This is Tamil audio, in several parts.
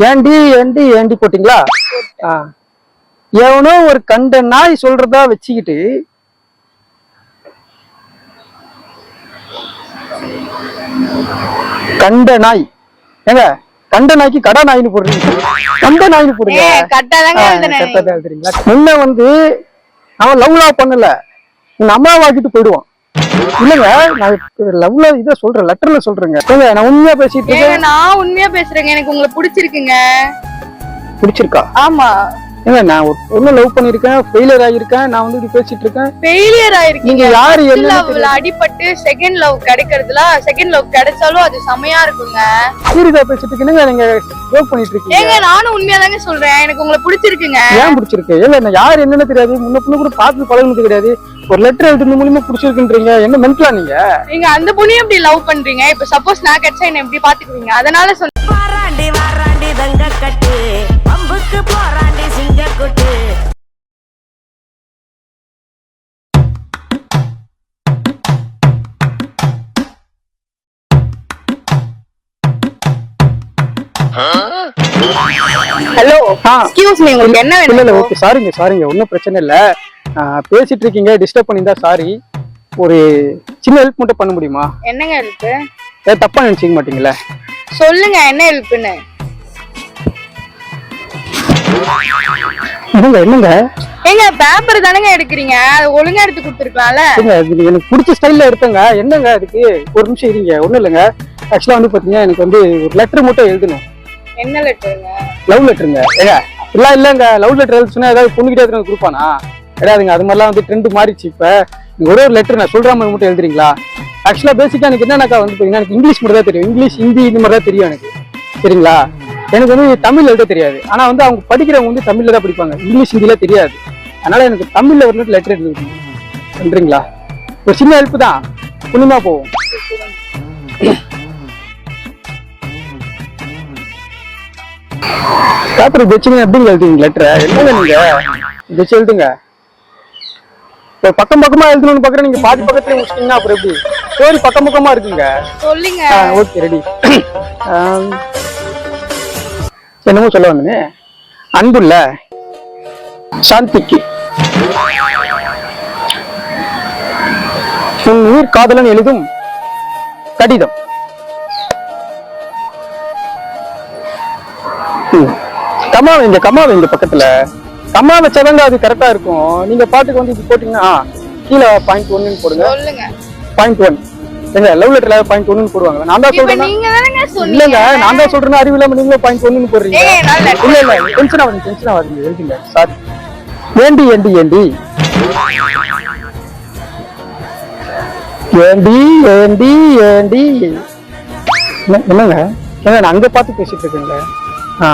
ஏண்டி ஏண்டி ஏண்டி போட்டீங்களா. எவனோ ஒரு கண்ட நாய் சொல்றதா வச்சுக்கிட்டு கண்ட நாய். ஏங்க கண்ட நாய்க்கு கடா நாய்னு போடுறீங்க. கண்ட நாய்னு போடுங்க ஏ கட்டாதாங்க ஆ, எழுதுனேன் correct ஆ எழுதுறீங்களா? முன்ன வந்து அவன் லவ் லவ் பண்ணல உங்க அம்மாவாக்கிட்டு போயிடுவான். இல்லங்க நான் லவ்ல இத சொல்றேன் லெட்டர்ல சொல்றேங்க. நான் உண்மையா பேசிட்டு இருக்கேன்? நான் உண்மையா பேசுறேங்க எனக்கு உங்களை பிடிச்சிருக்குங்க. பிடிச்சிருக்கா? ஆமா. ஏங்க நான் ஒரு பொண்ணு லவ் பண்ணிருக்கேன் ஃபெயிலியர் ஆகியிருக்கேன் நான் வந்து இப்படி பேசிட்டு இருக்கேன். ஃபெயிலியர் ஆயிருக்கீங்க. யாரு லவ்ல அடிபட்டு செகண்ட் லவ் கிடைக்கிறதுல செகண்ட் லவ் கிடைச்சாலும் அது செமையா இருக்குங்க. சீரியஸா பேசிட்டு இருக்கீங்க நீங்க ஜோக் பண்ணிட்டு இருக்கீங்க. ஏங்க நானும் உண்மையா தாங்க சொல்றேன் எனக்கு உங்களை பிடிச்சிருக்குங்க. ஏன் பிடிச்சிருக்கு? நான் யார் என்னன்னு தெரியாது. முன்ன பொண்ணு கூட பார்த்து பழகுனது கிடையாது. ஒரு லெட்டர் எழுதுறது மூலியமா பிடிச்சிருக்குன்றீங்க. என்ன மென்டலா நீங்க? நீங்க அந்த பொண்ணையும் இப்படி லவ் பண்றீங்க. இப்ப சப்போஸ் நான் கிடைச்சா என்ன எப்படி பாத்துக்குவீங்க அதனால சொன்ன வாராண்டி வாராண்டி தங்க கட்டு பம்புக்கு போராண்டி சிங்க கொட்டு ஹலோ எக்ஸ்கியூஸ் மீ உங்களுக்கு என்ன வேணும்? ஓகே சாரிங்க சாரிங்க ஒன்றும் பிரச்சனை இல்ல. பேசிட்டு இருக்கீங்க டிஸ்டர்ப் பண்ணியிருந்தா சாரி ஒரு சின்ன ஹெல்ப் மட்டும் பண்ண முடியுமா? என்னங்க ஏன் தப்பா நினைச்சிக்க மாட்டீங்களா? சொல்லுங்க என்ன ஹெல்ப்னு என்னங்க என்னங்க? ஏங்க பேப்பர் தானங்க எடுக்கிறீங்க? அது ஒழுங்கா எடுத்து கொடுத்துருக்கலாம்ல? எனக்கு பிடிச்ச ஸ்டைல்ல எடுத்தங்க. என்னங்க அதுக்கு? ஒரு நிமிஷம் இருங்க ஒண்ணும் இல்லைங்க. ஆக்சுவலா வந்து பாத்தீங்கன்னா எனக்கு வந்து ஒரு லெட்டர் மட்டும் எழுதணும். என்ன லெட்டருங்க லவ் லெட்டருங்க ஏங்க இல்ல இல்லங்க. லவ் லெட்டர் எழுத சொன்னா ஏதாவது பொண்ணுகிட்ட எத்தனை கொடுப்பானா? கிடையாதுங்க அது மாதிரிலாம் வந்து ட்ரெண்ட் மாறிச்சு இப்போ. நீங்கள் ஒரே ஒரு லெட்டர் நான் சொல்கிற மாதிரி மட்டும் எழுதுறீங்களா? ஆக்சுவலாக பேசிக்காக எனக்கு என்னன்னாக்கா வந்து பார்த்தீங்கன்னா எனக்கு இங்கிலீஷ் மட்டும் தான் தெரியும். இங்கிலீஷ் ஹிந்தி இந்த மாதிரி தான் தெரியும் எனக்கு. சரிங்களா? எனக்கு வந்து தமிழ் எழுத தெரியாது. ஆனால் வந்து அவங்க படிக்கிறவங்க வந்து தமிழில் தான் படிப்பாங்க. இங்கிலீஷ் ஹிந்தியில் தெரியாது. அதனால் எனக்கு தமிழில் ஒரு லெட்டர் எழுதி பண்றீங்களா ஒரு சின்ன ஹெல்ப் தான். புண்ணியமாக போவோம். பேப்பர் வச்சுங்க எப்படிங்க எழுதுவீங்க லெட்டரை என்னங்க நீங்கள் வச்சு எழுதுங்க. இப்போ பக்கம் பக்கமா எழுதணும்னு பாக்குறேன். நீங்க பாதி பக்கத்துல முடிச்சிட்டீங்கன்னா அப்புறம் எப்படி? ஸ்டோரி பக்கம் பக்கமா இருக்குங்க. சொல்லுங்க. ஓகே ரெடி என்னமோ சொல்ல வந்தனே. அன்புள்ள சாந்திக்கு. உன் உயிர் காதலன் எழுதும் கடிதம். ம். கம்மா வைங்க கம்மா வைங்க பக்கத்துல. கம்மா வச்சாதாங்க அது கரெக்டா இருக்கும். நீங்க பாட்டுக்கு வந்து இப்படி போட்டீங்கன்னா கீழே பாயிண்ட் ஒன்னு போடுங்க. பாயிண்ட் ஒன் எங்க லவ் லெட்டர்ல பாயிண்ட் ஒன்னு போடுவாங்க நான் தான் சொல்றேன் இல்லங்க நான் தான் சொல்றேன் அறிவு இல்லாம நீங்களும் பாயிண்ட் ஒன்னு போடுறீங்க இல்ல இல்ல டென்ஷன் ஆகுது டென்ஷன் ஆகுது எழுதுங்க சாரி ஏண்டி ஏண்டி ஏண்டி? ஏண்டி ஏண்டி ஏண்டி? என்ன- என்னங்க? ஏங்க நான் அங்க பார்த்து பேசிட்டு இருக்கேங்க ஆ.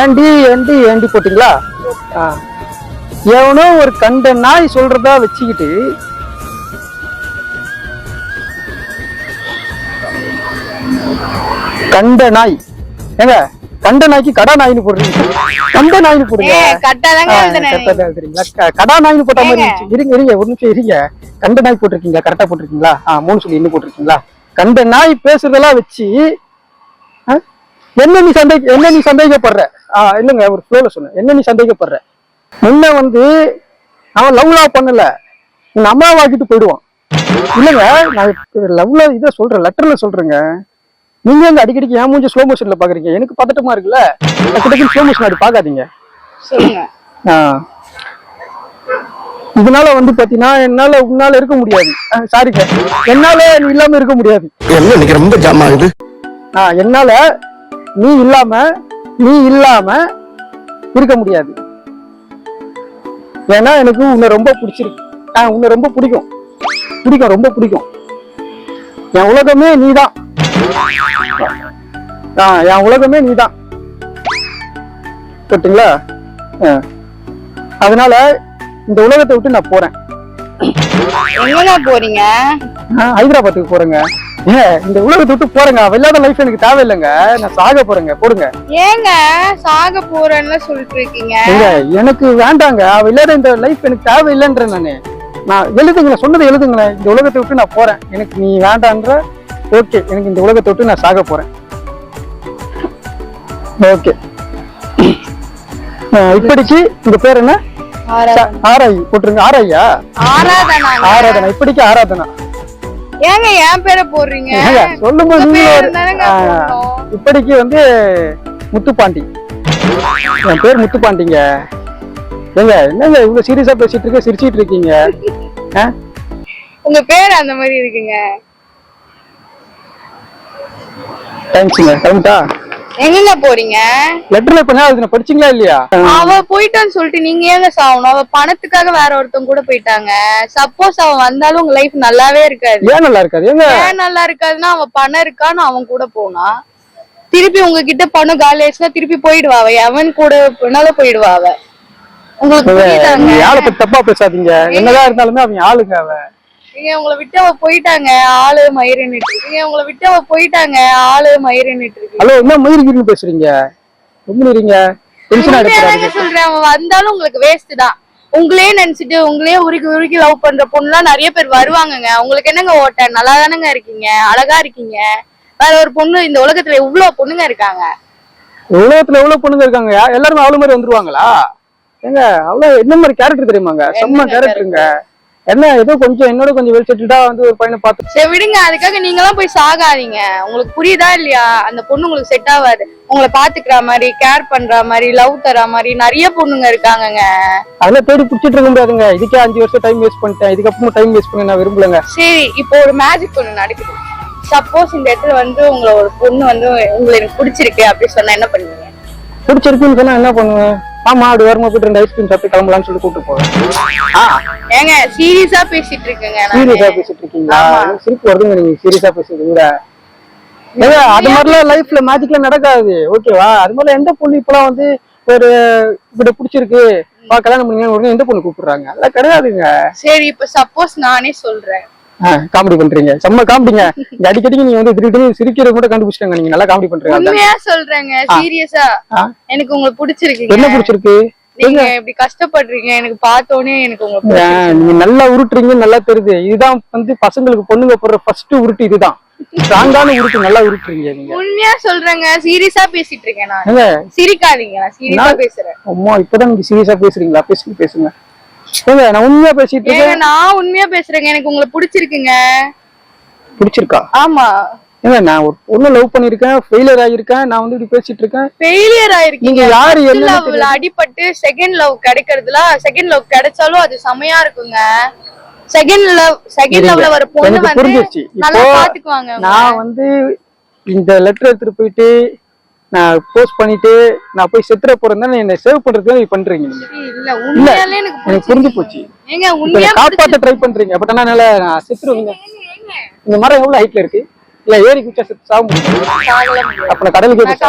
ஏண்டி ஏண்டி ஏண்டி போட்டீங்களா? எவனோ ஒரு கண்ட நாய் சொல்றதா வச்சுக்கிட்டு கண்ட நாய். ஏங்க கண்ட நாய்க்கு கடா நாய்னு போடுறீங்க. கண்ட நாய்னு போடுங்க. கடா நாய்னு போட்ட மாதிரி இருந்துச்சு. இருங்க இருங்க ஒரு நிமிஷம் இருங்க. கண்ட நாய் போட்டிருக்கீங்களா? கரெக்டா போட்டிருக்கீங்களா? ஆ மூணு சொல்லி என்ன போட்டிருக்கீங்களா? கண்ட நாய் பேசுறதெல்லாம் வச்சு? என்ன நீ சந்தேக என்ன நீ சந்தேகப்படுற? ஆ இல்லைங்க ஒரு ஃப்ளோல சொன்ன என்ன நீ சந்தேகப்படுற? முன்ன வந்து அவன் லவ் லவ் பண்ணல. உங்க அம்மாவாக்கிட்டு போயிடுவான். இல்லைங்க நான் லவ்ல இதை சொல்றேன் லெட்டர்ல சொல்றேங்க. நீங்க எங்க அடிக்கடிக்கு ஏன் மூஞ்சி ஸ்லோ மோஷன்ல பாக்குறீங்க. எனக்கு பதட்டமா இருக்குல்ல? டக்கு ஸ்லோ மோஷன் அப்படி பாக்காதீங்க. இதனால வந்து பாத்தீங்கன்னா என்னால உன்னால இருக்க முடியாது. சாரிங்க என்னால நீ இல்லாம இருக்க முடியாது. என்ன இன்னைக்கு ரொம்ப ஜாம் ஆகுது? என்னால நீ இல்லாம நீ இல்லாம இருக்க முடியாது. ஏன்னா எனக்கு உன்னை ரொம்ப பிடிச்சிருக்கு. ஆ, உன்னை ரொம்ப பிடிக்கும். பிடிக்கும் ரொம்ப பிடிக்கும். என் உலகமே நீதான். ஆ, என் உலகமே நீதான். கேட்டுங்களா? ஆ. அதனால இந்த உலகத்தை விட்டு நான் போறேன். எங்கங்க போறீங்க? ஹைதராபாத்துக்கு போறேங்க. இந்த உலகத்தை விட்டு போறேங்க. விளையாட லைஃப் எனக்கு தேவையில்லைங்க. நான் சாக போறேங்க. போடுங்க. ஏங்க சாக போறேன்னு சொல்லிட்டு இருக்கீங்க? எனக்கு வேண்டாங்க. விளையாட இந்த லைஃப் எனக்கு தேவையில்லைன்றேன் நானு. நான் எழுதுங்களேன் சொன்னதை எழுதுங்களேன் இந்த உலகத்தை விட்டு நான் போறேன். எனக்கு நீ வேண்டான்ற ஓகே எனக்கு இந்த உலகத்தை விட்டு நான் சாக போறேன். ஓகே இப்படிக்கு உங்க பேர் என்ன? ஆராதனா. ஆராய். போட்டுருங்க. ஆராய்யா? ஆராதனாங்க. ஆராதனா. இப்படிக்கு ஆராதனா. ஏங்க என் பேரை போடுறீங்க? போடணும். இப்படிக்கு வந்து முத்துப்பாண்டி. என் பேர் முத்துப்பாண்டிங்க. ஏங்க என்னங்க இவ்வளவு சீரியஸா பேசிட்டு இருக்க சிரிச்சிட்டு இருக்கீங்க? உங்க பேர் அந்த மாதிரி இருக்குங்க. தேங்க்ஸுங்க கிளம்பிட்டா? எங்கங்க போறீங்க? லெட்டர்ல இப்ப நான் படிச்சீங்களா இல்லையா? அவ போயிட்டான்னு சொல்லிட்டு நீங்க ஏங்க சாவணும்? அவ பணத்துக்காக வேற ஒருத்தவங்க கூட போயிட்டாங்க. சப்போஸ் அவ வந்தாலும் உங்க லைஃப் நல்லாவே இருக்காது. ஏன் நல்லா இருக்காது? ஏங்க ஏன் நல்லா இருக்காதுன்னா அவ பணம் இருக்கான்னு அவன் கூட போனா திருப்பி உங்ககிட்ட பணம் காலி ஆயிடுச்சுன்னா திருப்பி போயிடுவா அவ. எவன் கூட வேணாலும் போயிடுவா அவ. உங்களுக்கு புரியுதாங்க நீங்க ஆளை பத்தி தப்பா பேசாதீங்க. என்னதான் இருந்தாலுமே அவங்க ஆளுங்க அவ நீங்க உங்களை விட்டு அவ போயிட்டாங்க ஆளு மயிருன்னுட்டு. நீங்க உங்களை விட்டு அவ போயிட்டாங்க ஆளு மயிருன்னுட்டு ஹலோ என்ன மயிறு பேசுறீங்க? எடுக்கிறாரு சொல்றேன் அவன் வந்தாலும் உங்களுக்கு வேஸ்ட் தான். உங்களே நினைச்சிட்டு உங்களே உருக்கி உருக்கி லவ் பண்ற பொண்ணுலாம் நிறைய பேர் வருவாங்கங்க. உங்களுக்கு என்னங்க ஓட்ட? நல்லா தானங்க இருக்கீங்க? அழகா இருக்கீங்க. வேற ஒரு பொண்ணு இந்த உலகத்துல இவ்வளவு பொண்ணுங்க இருக்காங்க. உலகத்துல எவ்வளவு பொண்ணுங்க இருக்காங்க? எல்லாருமே அவ்வளவு மாதிரி வந்துருவாங்களா? ஏங்க அவ்வளவு என்ன மாதிரி கேரக்டர் தெரியுமாங்க? செம்ம கேரக்டருங்க என்ன ஏதோ கொஞ்சம் என்னோட கொஞ்சம் வெல் செட்டில்டா வந்து ஒரு பையனை பார்த்து சரி விடுங்க. அதுக்காக நீங்களாம் போய் சாகாதீங்க. உங்களுக்கு புரியுதா இல்லையா? அந்த பொண்ணு உங்களுக்கு செட் ஆகாது. உங்களை பாத்துக்கிற மாதிரி கேர் பண்ற மாதிரி லவ் தர மாதிரி நிறைய பொண்ணுங்க இருக்காங்கங்க. அதெல்லாம் தேடி பிடிச்சிட்டு இருக்க முடியாதுங்க. இதுக்கே அஞ்சு வருஷம் டைம் வேஸ்ட் பண்ணிட்டேன். இதுக்கப்புறம் டைம் வேஸ்ட் பண்ண நான் விரும்பலங்க. சரி இப்போ ஒரு மேஜிக் ஒண்ணு நடக்குது. சப்போஸ் இந்த இடத்துல வந்து உங்களை ஒரு பொண்ணு வந்து உங்களை எனக்கு பிடிச்சிருக்கு அப்படி சொன்னா என்ன பண்ணுவீங்க? பிடிச்சிருக்குன்னு சொன்னா என்ன பண்ணுவேன்? ஆமா அப்படி வரும்போது போயிட்டு ரெண்டு ஐஸ்கிரீம் சாப்பிட்டு கிளம்பலாம்னு சொல்லி கூப்பிட்டு போவேன். ஆ. ஏங்க சீரியஸா பேசிட்டு இருக்கேங்க சீரியஸா. பேசிட்டு இருக்கீங்களா? சிரிப்பு வருதுங்க நீங்க சீரியஸா பேசுறது கூட ஏங்க அது மாதிரிலாம் லைஃப்ல மேஜிக்லாம் நடக்காது. ஓகேவா அது மாதிரி எந்த பொண்ணு இப்பெல்லாம் வந்து ஒரு இப்படி பிடிச்சிருக்கு? கல்யாணம் பண்ணீங்க எந்த பொண்ணு கூப்பிடுறாங்க? அதெல்லாம் கிடையாதுங்க. சரி இப்ப சப்போஸ் நானே சொல்றேன். காமெடி பண்றீங்க. செம்ம காமெடிங்க இங்க அடிக்கடிக்கு நீங்க வந்து திருட்டு சிரிக்கிறது கூட கண்டுபிடிச்சிட்டாங்க நீங்க. நல்லா காமெடி பண்றீங்க. உண்மையா சொல்றேங்க சீரியஸா எனக்கு உங்களை என்ன பிடிச்சிருக்குங்க பிடிச்சிருக்கு? நீங்க இப்படி கஷ்டப்படுறீங்க. எனக்கு பார்த்தோன்னே எனக்கு உங்களை பிடிச்சிருக்கு. ஏன், நீங்க நல்லா உருட்டுறீங்க நல்லா தெரியுது. இதுதான் வந்து பசங்களுக்கு பொண்ணுங்க போடுற ஃபர்ஸ்ட் உருட்டு இதுதான். ஸ்ட்ராங்கான உருட்டு நல்லா உருட்டுறீங்க நீங்க. உண்மையா சொல்றேங்க சீரியஸா பேசிட்டு இருக்கேன் நான். சிரிக்காதீங்க நான் சீரியஸா பேசுறேன். அம்மா இப்பதான் நீங்க சீரியஸா பேசுறீங்களா? பேசுங்க பேசுங்க. நான் உண்மையா பேசிட்டு இருக்கேன்? நான் உண்மையா பேசுறேங்க. எனக்கு உங்களை பிடிச்சிருக்குங்க. பிடிச்சிருக்கா? ஆமா. ஏங்க நான் ஒரு பொண்ணு லவ் பண்ணிருக்கேன் ஃபெயிலியர் ஆகியிருக்கேன் நான் வந்து இப்படி பேசிட்டு இருக்கேன். ஃபெயிலியர் ஆயிருக்கீங்க. யாரு என்னன்னு லவ்ல அடிபட்டு செகண்ட் லவ் கிடைக்கிறதுல செகண்ட் லவ் கிடைச்சாலும் அது செமையா இருக்குங்க. செகண்ட் லவ் செகண்ட் லவ்ல வர பொண்ணு வந்து நல்லா பாத்துக்குவாங்க. நான் வந்து இந்த லெட்டர் எடுத்துட்டு போயிட்டு நான் போஸ்ட் பண்ணிட்டு நான் போய் செத்துற போறேன் என்ன சேவ் பண்றதுக்கு பண்றீங்க நீங்க? இல்ல எனக்கு புரிஞ்சு போச்சு. காப்பாத்த ட்ரை பண்றீங்க. பட் என்னால நான் செத்துருவீங்க. இந்த மரம் எவ்வளவு ஹைட்ல இருக்கு? இல்ல ஏறி குச்சா செத்து சாக முடியும். அப்ப நான் கடலுக்கே நான்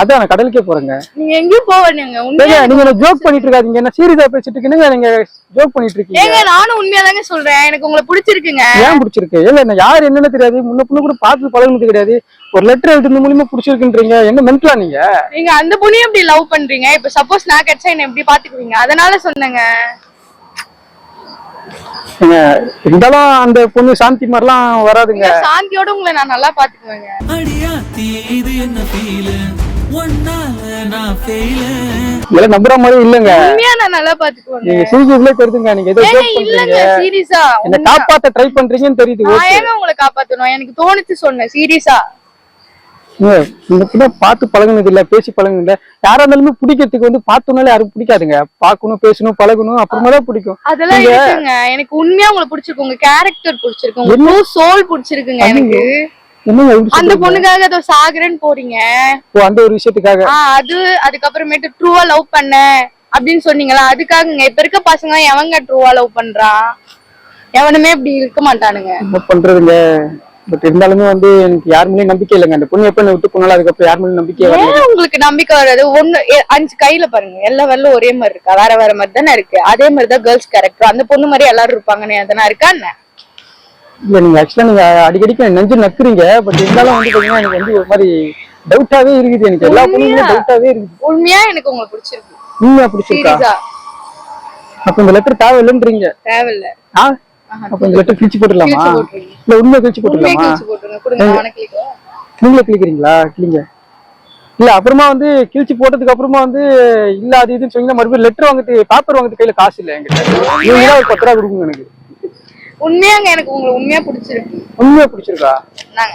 அதான் நான் கடலுக்கே போறேங்க. நீங்க எங்கேயும் போவாதீங்க ஏங்க உண்மையா நீங்க ஜோக் பண்ணிட்டு இருக்காதீங்க. என்ன சீரியஸா பேசிட்டு இருக்கீங்க. நீங்க ஜோக் பண்ணிட்டு இருக்கீங்க. ஏங்க நானும் உண்மையா தாங்க சொல்றேன். எனக்கு உங்களை பிடிச்சிருக்குங்க. ஏன் பிடிச்சிருக்கு? ஏங்க என்ன யார் என்னன்னு தெரியாது. முன்ன பொண்ணு கூட பார்த்து பழகுனது கிடையாது. ஒரு லெட்டர் எழுதுறது மூலியமா பிடிச்சிருக்குன்றீங்க. என்ன மென்டலா நீங்க? நீங்க அந்த பொண்ணையும் எப்படி லவ் பண்றீங்க? இப்ப சப்போஸ் நான் கிடைச்சா என்ன எப்படி பாத்துக்குவீங்க? அதனால சொன்னேங்க. இருந்தாலும் அந்த பொண்ணு சாந்தி மாதிரிலாம் வராதுங்க. சாந்தியோட உங்களை நான் நல்லா பாத்துக்குவேங்க. நம்புற மாதிரி இல்லங்க. உண்மையா நான் நல்லா பாத்துக்குவேங்க நீங்க நீங்க ஏதோ இல்லங்க சீரியஸா? என்ன காப்பாத்த ட்ரை பண்றீங்கன்னு தெரியுது நான் ஏங்க உங்களை காப்பாத்தணும்? எனக்கு தோணுச்சு சொன்னேன் சீரியஸா. பார்த்து பழகுனது இல்ல பேசி பழகுனது இல்ல. யாரா இருந்தாலுமே பிடிக்கிறதுக்கு வந்து பார்த்தோம்னாலே யாரும் பிடிக்காதுங்க. பார்க்கணும் பேசணும் பழகணும் அப்புறமா தான் பிடிக்கும். அதெல்லாம் இருக்குங்க எனக்கு உண்மையா உங்களை பிடிச்சிருக்கு. உங்க கேரக்டர் பிடிச்சிருக்கு. உங்க சோல் பிடிச்சிருக்குங்க எனக்கு. அந்த? பொண்ணுக்காக ஏதோ சாகுறேன்னு போறீங்க. ஓ, அந்த ஒரு விஷயத்துக்காக. அது அதுக்கப்புறமேட்டு ட்ரூவா லவ் பண்ண அப்படின்னு சொன்னீங்களா? அதுக்காகங்க. இப்ப இருக்க பசங்க எவங்க ட்ரூவா லவ் பண்றான் எவனுமே இப்படி இருக்க மாட்டானுங்க. என்ன பண்றதுங்க? பட் இருந்தாலுமே வந்து எனக்கு யார் மேலயும் நம்பிக்கை இல்லைங்க. அந்த பொண்ணு எப்ப விட்டு போனாலும் அதுக்கப்புறம் யார் மேலயும் நம்பிக்கை வரல. உங்களுக்கு நம்பிக்கை வராது? ஒண்ணு அஞ்சு கையில பாருங்க. எல்லா வரலும் ஒரே மாதிரி இருக்கா? வேற வேற மாதிரி தானே இருக்கு? அதே மாதிரி தான் கேர்ள்ஸ் கேரக்டர் அந்த பொண்ணு மாதிரி எல்லாரும் இருப்பாங்கன்னு எதனா இருக்கா என்ன? இல்ல நீங்க ஆக்சுவலா நீங்க அடிக்கடிக்கு நெஞ்சு நக்குறீங்க பட் இருந்தாலும் வந்து பாத்தீங்கன்னா எனக்கு வந்து ஒரு மாதிரி டவுட்டாவே இருக்குது எனக்கு. எல்லா பொண்ணுமே டவுட்டாவே இருக்குது. உண்மையா எனக்கு உங்களை பிடிச்சிருக்கு? உண்மையா பிடிச்சிருக்கா? அப்ப இந்த லெட்டர் தேவையில்லைன்றீங்க. தேவையில்ல. ஆ? அப்ப இந்த லெட்டர் கிழிச்சு போட்டுடலாமா. இல்ல உண்மையா கிழிச்சு போட்டுடலாமா? நீங்களே கிளிக்கிறீங்களா கிளிங்க இல்ல அப்புறமா வந்து கிழிச்சு போட்டதுக்கு அப்புறமா வந்து இல்ல அது இதுன்னு சொன்னீங்கன்னா மறுபடியும் லெட்டர் வாங்கிட்டு பேப்பர் வாங்கிட்டு கையில காசு இல்ல தான் ஒரு பத்து ரூபா கொடுங்க எனக்கு. உண்மையாங்க எனக்கு உங்களை உண்மையா பிடிச்சிருக்கு. உண்மையா பிடிச்சிருக்கா? நாங்க.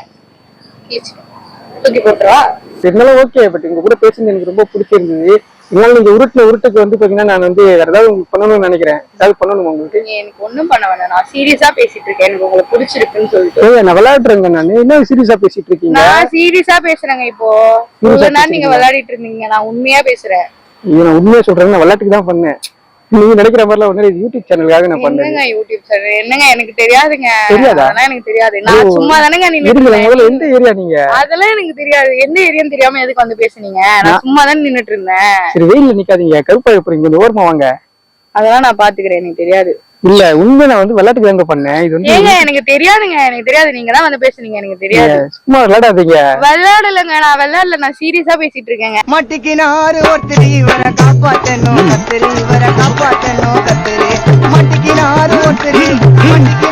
தூக்கி போட்டுருவா இருந்தாலும் ஓகே பட் உங்க கூட பேசுறது எனக்கு ரொம்ப பிடிச்சிருந்தது. இதனால நீங்க உருட்டுல உருட்டுக்கு வந்து பாத்தீங்கன்னா நான் வந்து வேற ஏதாவது உங்களுக்கு பண்ணணும்னு நினைக்கிறேன். ஏதாவது பண்ணணுமா உங்களுக்கு? எனக்கு ஒண்ணும் பண்ண வேணாம். நான் சீரியஸா பேசிட்டு இருக்கேன். எனக்கு உங்களை பிடிச்சிருக்குன்னு சொல்லிட்டு. நான் விளையாடுறேங்க நான். என்ன சீரியஸா பேசிட்டு இருக்கீங்க? நான் சீரியஸா பேசுறேங்க இப்போ. இவ்வளவு நேரம் நீங்க? விளையாடிட்டு இருந்தீங்க. நான் உண்மையா பேசுறேன். நான் உண்மையா சொல்றேன். நான் விளையாட்டுக்கு தான் பண்ணேன். நீங்க நினைக்கிற மாதிரிலாம் வந்து யூடியூப் சேனலுக்காக நான் பண்ணேன் என்னங்க யூடியூப் சேனல் என்னங்க எனக்கு தெரியாதுங்க. தெரியாதா? எனக்கு தெரியாது. நான் சும்மா தானேங்க நின்னுட்டு முதல்ல. எந்த ஏரியா நீங்க? அதெல்லாம் எனக்கு தெரியாது. எந்த ஏரியான்னு தெரியாம எதுக்கு வந்து பேசுனீங்க? நான் சும்மா தானே நின்னுட்டு இருந்தேன். சரி வெயில்ல நிக்காதீங்க. கருப்பாக போறீங்க கொஞ்சம் ஓரமா வாங்க. அதெல்லாம் நான் பாத்துக்கிறேன் எனக்கு தெரியாது. இல்ல உண்மை நான் வந்து விளையாட்டுக்கு தாங்க பண்ணேன். இது வந்து ஏங்க எனக்கு தெரியாதுங்க எனக்கு தெரியாது. நீங்க தான் வந்து பேசுனீங்க எனக்கு தெரியாது. சும்மா விளையாடாதீங்க. விளையாடலங்க நான் விளையாடல நான் சீரியஸா பேசிட்டு இருக்கேங்க. மட்டிக்கு நாறு ஒருத்தர் இவர காப்பாத்தணும் கத்திரி இவர காப்பாத்தணும் கத்திரி. மட்டிக்கு நாறு ஒருத்தர்